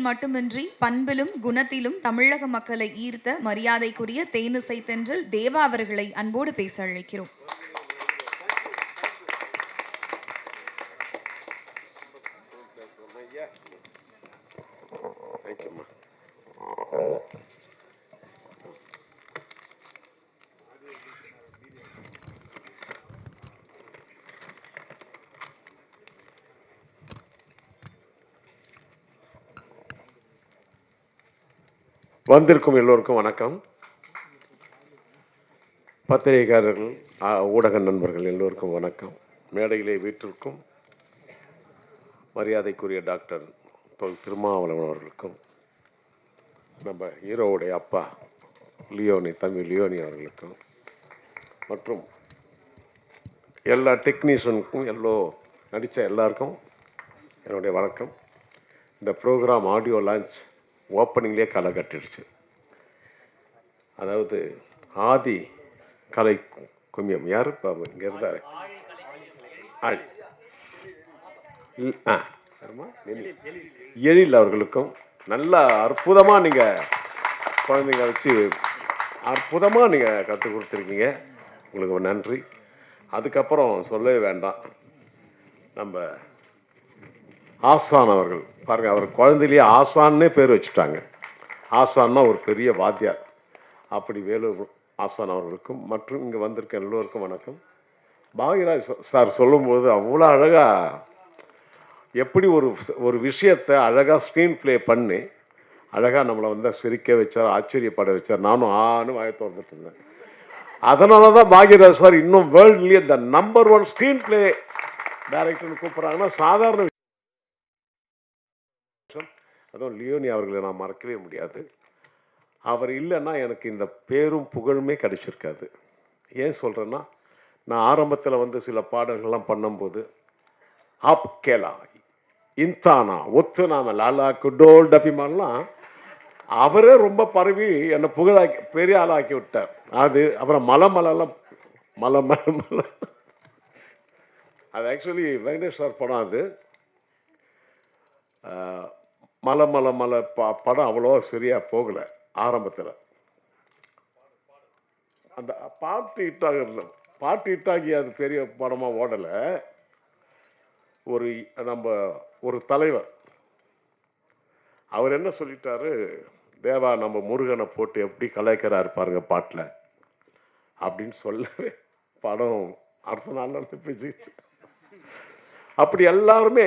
மட்டுமின்றி பண்பிலும் குணத்திலும் தமிழக மக்களை ஈர்த்த மரியாதைக்குரிய தேனிசை தென்றல் தேவா அவர்களை அன்போடு பேச அழைக்கிறோம். வந்திருக்கும் எல்லோருக்கும் வணக்கம். பத்திரிகைக்காரர்கள் ஊடக நண்பர்கள் எல்லோருக்கும் வணக்கம். மேடையிலே வீட்டிற்கும் மரியாதைக்குரிய டாக்டர் திருமாவளவன் அவர்களுக்கும் நம்ம ஹீரோவுடைய அப்பா லியோனி தம்பி லியோனி அவர்களுக்கும் மற்றும் எல்லா டெக்னீஷியனுக்கும் எல்லோ நடித்த எல்லாருக்கும் என்னுடைய வணக்கம். இந்த ப்ரோக்ராம் ஆடியோ லான்ச் ஓப்பனிங்லேயே களை கட்டிடுச்சு. அதாவது ஆதி கலை குமியம் யார்? இப்போ இங்கே இருந்தார். ஆ எழில். எழில் அவர்களுக்கும் நல்ல அற்புதமாக நீங்கள் குழந்தைங்க வச்சு அற்புதமாக நீங்கள் கற்றுக் கொடுத்துருக்கீங்க. உங்களுக்கு நன்றி. அதுக்கப்புறம் சொல்லவே வேண்டாம். நம்ம ஆசான் அவர்கள். பாருங்கள் அவர் குழந்தையிலேயே ஆசான்னே பேர் வச்சுட்டாங்க. ஆசான்னா ஒரு பெரிய வாத்தியார். அப்படி வேலூர் ஆசான் அவர்களுக்கும் மற்றும் இங்கே வந்திருக்க எல்லோருக்கும் வணக்கம். பாகியராஜ் சார் சொல்லும்போது அவ்வளோ அழகாக எப்படி ஒரு ஒரு விஷயத்தை அழகாக ஸ்க்ரீன் ப்ளே பண்ணி அழகாக நம்மளை வந்து சிரிக்க வச்சார் ஆச்சரியப்பட வச்சார். நானும் ஆணும் வாய திறந்துட்டு இருந்தேன். அதனால தான் பாகியராஜ் சார் இன்னும் வேர்ல்ட்லேயே இந்த நம்பர் ஒன் ஸ்க்ரீன் ப்ளே டைரக்டர்னு கூப்பிட்றாங்கன்னா சாதாரண விஷயம். அதுவும் லியோனி அவர்களை நான் மறக்கவே முடியாது. அவர் இல்லைன்னா எனக்கு இந்த பேரும் புகழுமே கிடைச்சிருக்காது. ஏன் சொல்கிறேன்னா நான் ஆரம்பத்தில் வந்து சில பாடல்கள்லாம் பண்ணும்போது ஆப் கேலா இன்தானா ஒத்து நாம லாலா குடோல் டபிமான்லாம் அவரே ரொம்ப பரவி என்னை புகழாக்கி பெரிய ஆளாக்கி விட்டார். அது அப்புறம் மலை மலைலாம் மலை மலை மலை. அது ஆக்சுவலி வெங்கடேஷ் சார் படம் அது. மலை மலை மலை ப படம் அவ்வளோ சரியாக போகலை ஆரம்பத்தில். அந்த பாட்டு ஹிட்டாக பாட்டு ஹிட்டாகி அது பெரிய படமாக ஓடலை. ஒரு நம்ம ஒரு தலைவர் அவர் என்ன சொல்லிட்டாரு தேவா நம்ம முருகனை போட்டு எப்படி கலாய்க்கிறாரு பாருங்க பாட்டில் அப்படின்னு சொல்லவே படம் அடுத்த நாள் நடந்து பேசிச்சு அப்படி எல்லாருமே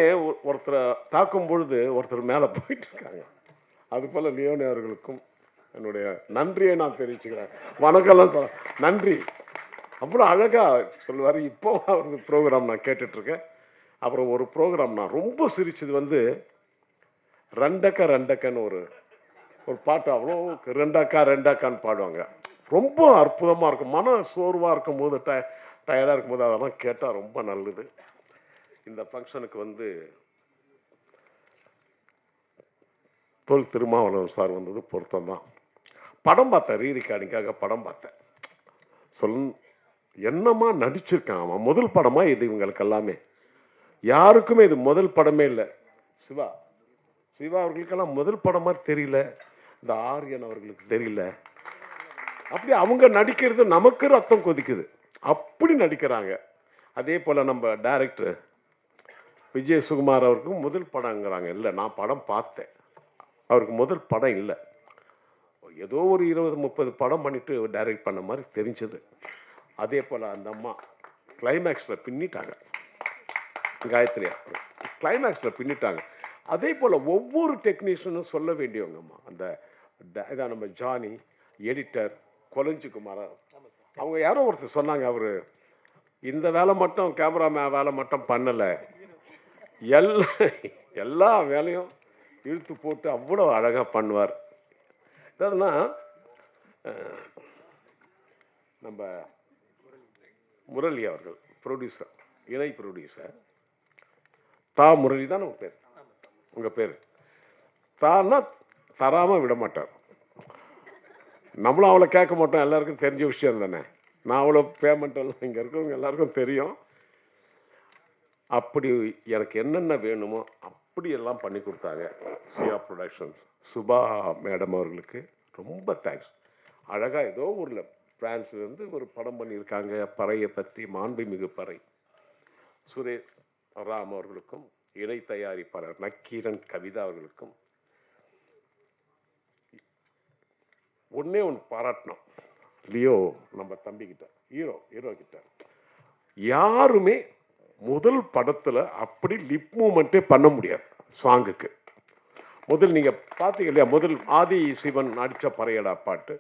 ஒருத்தரை தாக்கும் பொழுது ஒருத்தர் மேலே போயிட்டு இருக்காங்க அது லியோனி அவர்களுக்கும் என்னுடைய நன்றியை நான் தெரிவிச்சுக்கிறேன். வணக்கம்லாம் சொல்ல நன்றி. அவ்வளோ அழகாக சொல்லுவார். இப்போ ஒரு ப்ரோக்ராம் நான் கேட்டுட்ருக்கேன். அப்புறம் ஒரு ப்ரோக்ராம் நான் ரொம்ப சிரிச்சது வந்து ரெண்டக்கா ரெண்டக்கன்னு ஒரு ஒரு பாட்டு அவ்வளோ ரெண்டாக்கா ரெண்டாக்கான்னு பாடுவாங்க. ரொம்ப அற்புதமாக இருக்கும். மன சோர்வாக இருக்கும் போது டய டயர்டாக இருக்கும் போது அதெல்லாம் கேட்டால் ரொம்ப நல்லது. இந்த ஃபங்க்ஷனுக்கு வந்து தொல் திருமாவளவன் சார் வந்தது பொருத்தம் தான் படம் பார்த்தேன் ரீ ரெக்கார்டிங்காக படம் பார்த்தேன் சொல் என்னமா நடிச்சிருக்கான் அவன்? முதல் படமாக இது இவங்களுக்கு எல்லாமே யாருக்குமே இது முதல் படமே இல்லை. சிவா சிவா அவர்களுக்கெல்லாம் முதல் படமாக தெரியல. இந்த ஆரியன் அவர்களுக்கு தெரியல. அப்படி அவங்க நடிக்கிறது நமக்கு ரத்தம் கொதிக்குது. அப்படி நடிக்கிறாங்க. அதே போல் நம்ம டைரக்டர் விஜய் சுகுமார் முதல் படங்கிறாங்க. இல்லை நான் படம் பார்த்தேன். அவருக்கு முதல் படம் இல்லை. ஏதோ ஒரு இருபது முப்பது படம் பண்ணிவிட்டு டைரக்ட் பண்ண மாதிரி தெரிஞ்சது. அதே போல் அந்த அம்மா கிளைமேக்ஸில் பின்னிட்டாங்க. காயத்ரியா கிளைமேக்ஸில் பின்னிட்டாங்க. அதே போல் ஒவ்வொரு டெக்னீஷியனும் சொல்ல வேண்டியவங்கம்மா அந்த ட- இதான் நம்ம ஜானி எடிட்டர் கொலஞ்சி குமாரா அவங்க யாரோ ஒருத்தர் சொன்னாங்க அவர் இந்த வேலை மட்டும் கேமராமேன் வேலை மட்டும் பண்ணலை. எல்லா எல்லா வேலையும் இழுத்து போட்டு அவ்வளோ அழகாக பண்ணுவார். எதாவதுன்னா நம்ம முரளி அவர்கள் ப்ரொடியூசர் இணை ப்ரொடியூசர் தா முரளி தான் உங்கள் பேர். உங்கள் பேர். தான்னா தராமல் விட மாட்டார். நம்மளும் அவளை கேட்க மாட்டோம். எல்லாருக்கும் தெரிஞ்ச விஷயம் தானே. நான் அவ்வளோ பேமெண்ட் எல்லாம் இங்கே இருக்கவங்க எல்லாருக்கும் தெரியும். அப்படி எனக்கு என்னென்ன வேணுமோ அப்படியெல்லாம் பண்ணி கொடுத்தாங்க. சியா ப்ரொடக்ஷன்ஸ் சுபா மேடம் அவர்களுக்கு ரொம்ப தேங்க்ஸ் அழகாக ஏதோ ஊரில் பிரான்ஸ்லேருந்து ஒரு படம் பண்ணியிருக்காங்க. பறையை பற்றி மாண்புமிகு பறை. சுரேஷ் ராம் அவர்களுக்கும் இணை தயாரிப்பாளர் நக்கீரன் கவிதா அவர்களுக்கும் ஒன்றே ஒன்று பாராட்டணும். லியோ நம்ம தம்பிக்கிட்ட ஹீரோ ஹீரோ கிட்ட. யாருமே முதல் படத்தில் அப்படி லிப் மூமெண்ட்டே பண்ண முடியாது சாங்குக்கு முதல் நீங்கள் பார்த்தீங்க இல்லையா முதல் ஆதி சிவன் நடித்த பறையடா பாட்டு.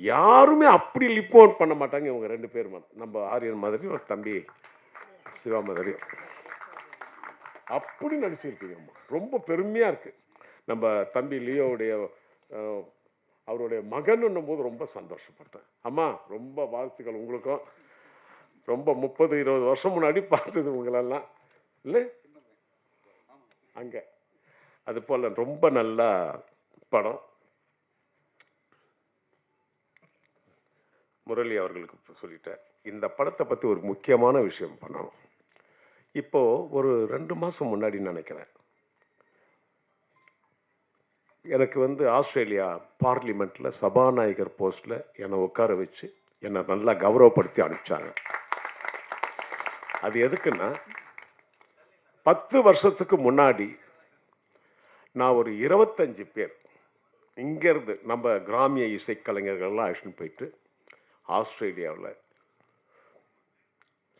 யாருமே அப்படி லிப் மூமெண்ட் பண்ண மாட்டாங்க இவங்க ரெண்டு பேரும். நம்ம ஆரியன் மாதிரி ஒரு தம்பி சிவா மாதிரி. அப்படி நடிச்சிருக்கீங்கம்மா ரொம்ப பெருமையாக இருக்குது நம்ம தம்பி லியோவுடைய அவருடைய மகன் போது ரொம்ப சந்தோஷப்பட்டேன். அம்மா ரொம்ப வாழ்த்துக்கள் உங்களுக்கும். ரொம்ப முப்பது இருபது வருஷம் முன்னாடி பார்த்தது உங்களெல்லாம். இல்லை? அங்கே. அது போல் ரொம்ப நல்ல படம். முரளி அவர்களுக்கு சொல்லிட்டேன். இந்த படத்தை பற்றி ஒரு முக்கியமான விஷயம் பண்ணணும். இப்போது ஒரு ரெண்டு மாதம் முன்னாடி நினைக்கிறேன். எனக்கு வந்து ஆஸ்திரேலியா பார்லிமெண்ட்டில் சபாநாயகர் போஸ்ட்டில் என்னை உட்கார வச்சு என்னை நல்லா கௌரவப்படுத்தி அனுப்பிச்சாங்க. அது எதுக்குன்னா பத்து வருஷத்துக்கு முன்னாடி நான் ஒரு இருபத்தஞ்சு பேர் இங்கேருந்து நம்ம கிராமிய இசைக்கலைஞர்கள்லாம் அழைச்சின்னு போயிட்டு ஆஸ்திரேலியாவில்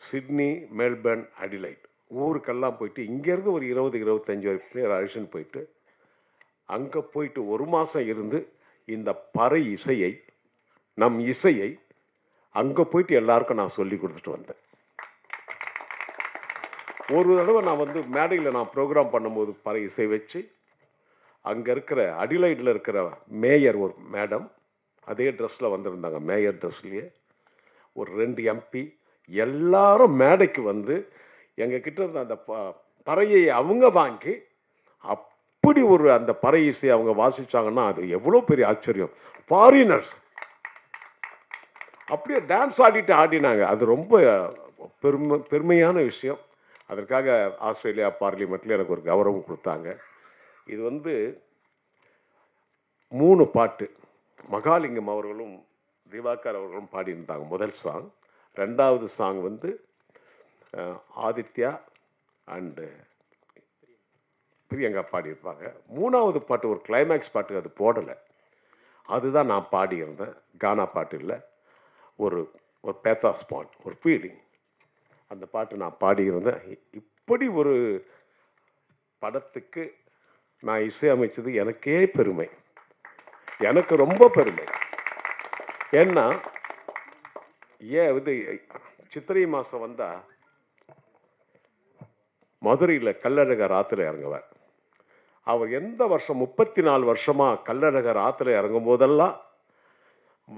சிட்னி மெல்பர்ன் அடிலைட் ஊருக்கெல்லாம் போயிட்டு இங்கேருந்து ஒரு இருபது இருபத்தஞ்சு பேர் அழைச்சின்னு போயிட்டு அங்கே போயிட்டு ஒரு மாதம் இருந்து இந்த பறை இசையை நம் இசையை அங்கே போயிட்டு எல்லாருக்கும் நான் சொல்லி கொடுத்துட்டு வந்தேன். ஒரு தடவை நான் வந்து மேடையில் நான் ப்ரோக்ராம் பண்ணும்போது பறை இசை வச்சு அங்கே இருக்கிற அடிலைட்டில் இருக்கிற மேயர் ஒரு மேடம் அதே ட்ரெஸ்ஸில் வந்திருந்தாங்க. மேயர் ட்ரெஸ்லேயே ஒரு ரெண்டு எம்பி எல்லாரும் மேடைக்கு வந்து எங்ககிட்ட இருந்த அந்த ப பறையை அவங்க வாங்கி அப்படி ஒரு அந்த பறை இசையை அவங்க வாசித்தாங்கன்னா அது எவ்வளோ பெரிய ஆச்சரியம். ஃபாரினர்ஸ் அப்படியே டான்ஸ் ஆடிட்டு ஆடினாங்க. அது ரொம்ப பெருமை பெருமையான விஷயம். அதற்காக ஆஸ்திரேலியா பார்லிமெண்ட்டில் எனக்கு ஒரு கௌரவம் கொடுத்தாங்க. இது வந்து மூணு பாட்டு. மகாலிங்கம் அவர்களும் திவாகர் அவர்களும் பாடியிருந்தாங்க முதல் சாங் ரெண்டாவது சாங் வந்து ஆதித்யா அண்டு பிரியங்கா பாடியிருப்பாங்க. மூணாவது பாட்டு ஒரு கிளைமேக்ஸ் பாட்டு அது போடலை. அதுதான் நான் பாடியிருந்தேன். கானா பாட்டு இல்லை. ஒரு ஒரு பேத்தாஸ் பாட் ஒரு ஃபீலிங் அந்த பாட்டு நான் பாடியிருந்தேன். இப்படி ஒரு படத்துக்கு நான் இசையமைச்சது எனக்கே பெருமை. எனக்கு ரொம்ப பெருமை. ஏன்னா ஏன் இது சித்திரை மாதம் வந்தால் மதுரையில் கல்லழகர் ஆற்றுல இறங்குவார். அவர் எந்த வருஷம் முப்பத்தி நாலு வருஷமாக கல்லழகர் ஆற்றுல இறங்கும் போதெல்லாம்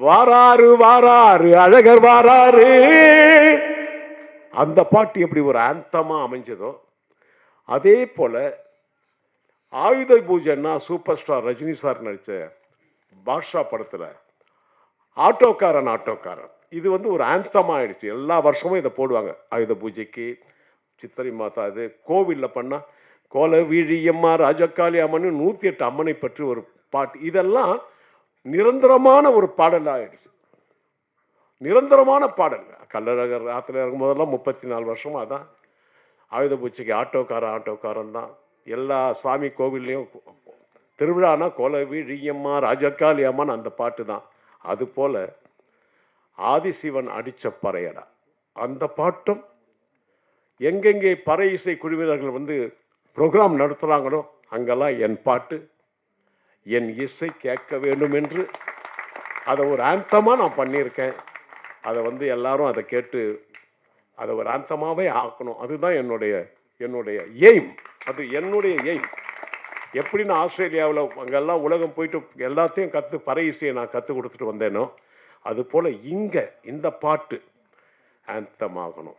வாராறு வாராறு அழகர் வாராறு அந்த பாட்டு எப்படி ஒரு ஆந்தமாக அமைஞ்சதோ அதே போல் ஆயுத பூஜைன்னா சூப்பர் ஸ்டார் ரஜினி சார் நடித்த பாட்ஷா படத்தில் ஆட்டோக்காரன் ஆட்டோக்காரன். இது வந்து ஒரு ஆந்தமாக ஆயிடுச்சு. எல்லா வருஷமும் இதை போடுவாங்க. ஆயுத பூஜைக்கு சித்திரை மாதா இது கோவிலில் பண்ணால் கோல வீழியம்மா ராஜக்காளி அம்மன் நூற்றி எட்டு அம்மனை பற்றி ஒரு பாட்டு. இதெல்லாம் நிரந்தரமான ஒரு பாடலாக ஆயிடுச்சு நிரந்தரமான பாடல் கல்லழகர் ஆற்றுல இறங்கும் போதெல்லாம் முப்பத்தி நாலு வருஷமா அதான். ஆயுத பூஜைக்கு ஆட்டோக்காரன் ஆட்டோக்காரன் தான். எல்லா சாமி கோவில்லையும் திருவிழானா கோல வீழியம்மா ராஜக்காளி அம்மான்னு அந்த பாட்டு தான். அதுபோல் ஆதிசிவன் அடித்த பறையடா. அந்த பாட்டும் எங்கெங்கே பறை இசை குழுவினர்கள் வந்து ப்ரோக்ராம் நடத்துகிறாங்களோ அங்கெல்லாம் என் பாட்டு. என் இசை கேட்க வேண்டும் என்று. அதை ஒரு ஆந்தமாக நான் பண்ணியிருக்கேன். அதை வந்து எல்லாரும் அதை கேட்டு அதை ஒரு ஆந்தமாகவே ஆக்கணும். அதுதான் என்னுடைய என்னுடைய எய்ம் அது என்னுடைய எய்ம் எப்படி நான் ஆஸ்திரேலியாவில் அங்கெல்லாம் உலகம் போயிட்டு எல்லாத்தையும் கற்று பறை இசையை நான் கற்றுக் கொடுத்துட்டு வந்தேனோ அது போல் இங்கே இந்த பாட்டு ஆந்தம் ஆகணும்.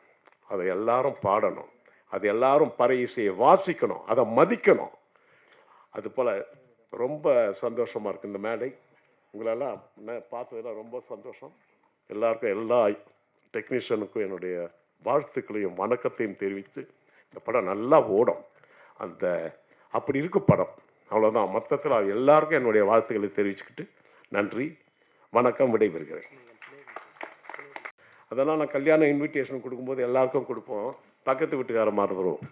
அதை எல்லாரும் பாடணும். அது எல்லாரும் பறை இசையை வாசிக்கணும். அதை மதிக்கணும். அது போல் ரொம்ப சந்தோஷமாக இருக்குது இந்த மேடை. உங்களெல்லாம் பார்த்ததெல்லாம் ரொம்ப சந்தோஷம். எல்லாருக்கும் எல்லா டெக்னீஷியனுக்கும் என்னுடைய வாழ்த்துக்களையும் வணக்கத்தையும் தெரிவித்து இந்த படம் நல்லா ஓடும். அந்த அப்படி இருக்கும் படம். அவ்வளோதான் மொத்தத்தில் எல்லாருக்கும் என்னுடைய வாழ்த்துக்களை தெரிவிச்சுக்கிட்டு நன்றி. வணக்கம் விடைபெறுகிறேன். அதெல்லாம் நான் கல்யாண இன்விடேஷன் கொடுக்கும்போது எல்லாருக்கும் கொடுப்போம். பக்கத்து வீட்டுக்கார மறந்துடுவோம்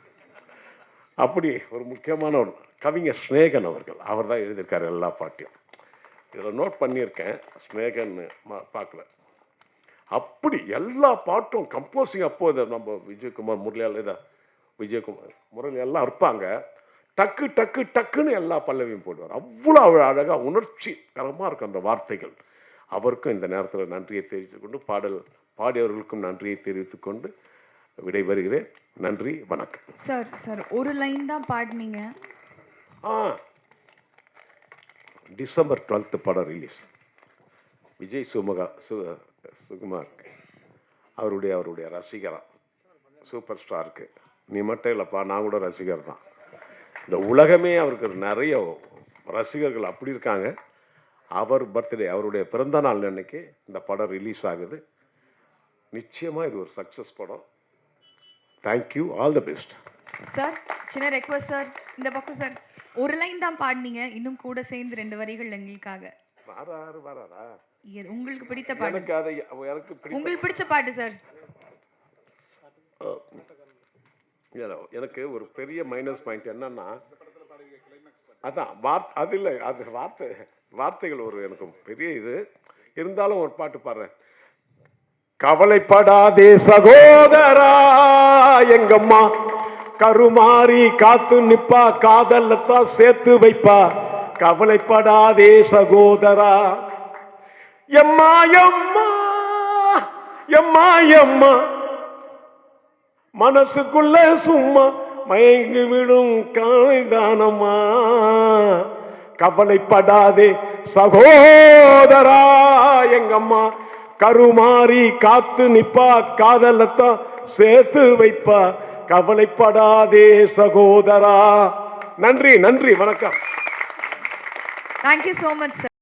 அப்படி ஒரு முக்கியமான ஒரு கவிஞர் ஸ்நேகன் அவர்கள். அவர் தான் எழுதியிருக்கார் எல்லா பாட்டையும். இதில் நோட் பண்ணியிருக்கேன். ஸ்நேகன் பார்க்கல. அப்படி எல்லா பாட்டும் கம்போசிங் அப்போ இதை நம்ம விஜயகுமார் முரளியால் இதை விஜயகுமார் முரளி எல்லாம் இருப்பாங்க டக்கு டக்கு டக்குன்னு எல்லா பல்லவியும் போடுவார். அவ்வளோ அழகாக உணர்ச்சி கரமாக இருக்கும் அந்த வார்த்தைகள். அவருக்கும் இந்த நேரத்தில் நன்றியை தெரிவித்துக் கொண்டு பாடல் பாடியவர்களுக்கும் நன்றியை தெரிவித்துக் கொண்டு விடைபெறுகிறேன். நன்றி வணக்கம். சார் சார் ஒரு லைன் தான் பாடினீங்க. ஆ. டிசம்பர் டுவெல்த்து படம் ரிலீஸ் விஜய் சுமகா சு சுகுமார் அவருடைய அவருடைய ரசிகரா சூப்பர் ஸ்டாருக்கு. நீ மட்டும் இல்லைப்பா நான் கூட ரசிகர் தான். இந்த உலகமே அவருக்கு நிறைய ரசிகர்கள் அப்படி இருக்காங்க. அவர் பர்த்டே அவருடைய பிறந்த நாள் அன்னைக்கு இந்த படம் ரிலீஸ் ஆகுது. நிச்சயமாக இது ஒரு சக்ஸஸ் படம். Thank you all the best sir சின்ன ரெக்வஸ்ட் சார் இந்த பக்கம் சார் ஒரு லைன் தான் பாடினீங்க. இன்னும் கூட சேர்ந்து ரெண்டு வரிகள் எங்களுக்காக. வராரு வராரா? எ- உங்களுக்கு பிடித்த பாட்டு? எனக்கு அதை எனக்கு பிடித்த உங்களுக்கு பிடிச்ச பாட்டு சார் எனக்கு ஒரு பெரிய மைனஸ் பாயிண்ட் என்னன்னா அதான் வார்த்தை அது இல்லை அது வார்த்தை வார்த்தைகள் ஒரு எனக்கு பெரிய இது. இருந்தாலும் ஒரு பாட்டு பாடுறேன். கவலைப்படாதே சகோதரா எங்கம்மா கருமாறி காத்து நிப்பா காதல்ல தான் சேர்த்து வைப்பா. கவலைப்படாதே சகோதரா. எம்மா எம்மா எம்மா எம்மா. மனசுக்குள்ள சும்மா மயங்கி விடும் காலைதானம்மா கவலைப்படாதே சகோதரா எங்கம்மா. கருமாறி காத்து நிப்பா காதலத்தான் சேர்த்து வைப்பா. கவலைப்படாதே சகோதரா. நன்றி நன்றி வணக்கம். Thank you so much sir